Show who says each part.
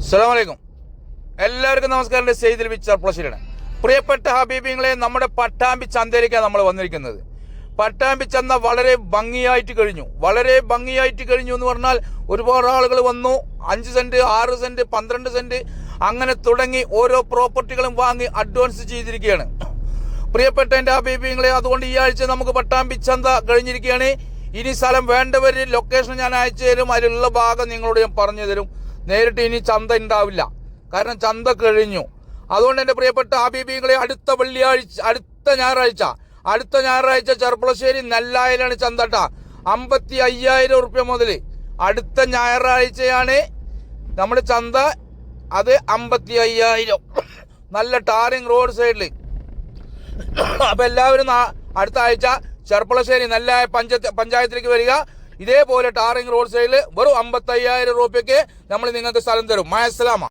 Speaker 1: അസ്സലാമു അലൈക്കും എല്ലാവർക്കും നമസ്കാരം. സെയ്തിൽ ബി ചെർപ്പളശ്ശേരിയാണ് പ്രിയപ്പെട്ട ഹബീബിങ്ങളെ നമ്മുടെ പട്ടാമ്പി ചന്തയിലേക്കാണ് നമ്മൾ വന്നിരിക്കുന്നത്. പട്ടാമ്പി ചന്ത വളരെ ഭംഗിയായിട്ട് കഴിഞ്ഞു. വളരെ ഭംഗിയായിട്ട് കഴിഞ്ഞു എന്ന് പറഞ്ഞാൽ ഒരുപാട് ആളുകൾ വന്നു. അഞ്ച് സെന്റ് ആറ് സെന്റ് പന്ത്രണ്ട് സെന്റ് അങ്ങനെ തുടങ്ങി ഓരോ പ്രോപ്പർട്ടികളും വാങ്ങി അഡ്വാൻസ് ചെയ്തിരിക്കുകയാണ്. പ്രിയപ്പെട്ട എന്റെ ഹബീബിങ്ങളെ അതുകൊണ്ട് ഈ ആഴ്ച നമുക്ക് പട്ടാമ്പി ചന്ത കഴിഞ്ഞിരിക്കുകയാണ്. ഇനി സ്ഥലം വേണ്ടവർ ലൊക്കേഷൻ ഞാൻ അയച്ചു തരും അതിലുള്ള ഭാഗം നിങ്ങളോട് ഞാൻ പറഞ്ഞു തരും. നേരിട്ട് ഇനി ചന്ത ഉണ്ടാവില്ല കാരണം ചന്ത കഴിഞ്ഞു. അതുകൊണ്ട് എന്റെ പ്രിയപ്പെട്ട ഹബീബികളെ അടുത്ത വെള്ളിയാഴ്ച അടുത്ത ഞായറാഴ്ച അടുത്ത ഞായറാഴ്ച ചെർപ്പളശ്ശേരി നെല്ലായിലാണ് ചന്തട്ട അമ്പത്തി അയ്യായിരം റുപ്യ മുതൽ അടുത്ത ഞായറാഴ്ചയാണ് നമ്മുടെ ചന്ത. അത് അമ്പത്തി അയ്യായിരം നല്ല ടാറിങ് റോഡ് സൈഡിൽ അപ്പൊ എല്ലാവരും അടുത്ത ആഴ്ച ചെർപ്പളശ്ശേരി നല്ല പഞ്ചായത്ത് പഞ്ചായത്തിലേക്ക് വരിക. ഇതേപോലെ ടാറിംഗ് റോഡ് സൈഡിൽ വെറും അമ്പത്തയ്യായിരം രൂപയ്ക്ക് നമ്മൾ നിങ്ങൾക്ക് സ്ഥലം തരും. മായസ്ലാമ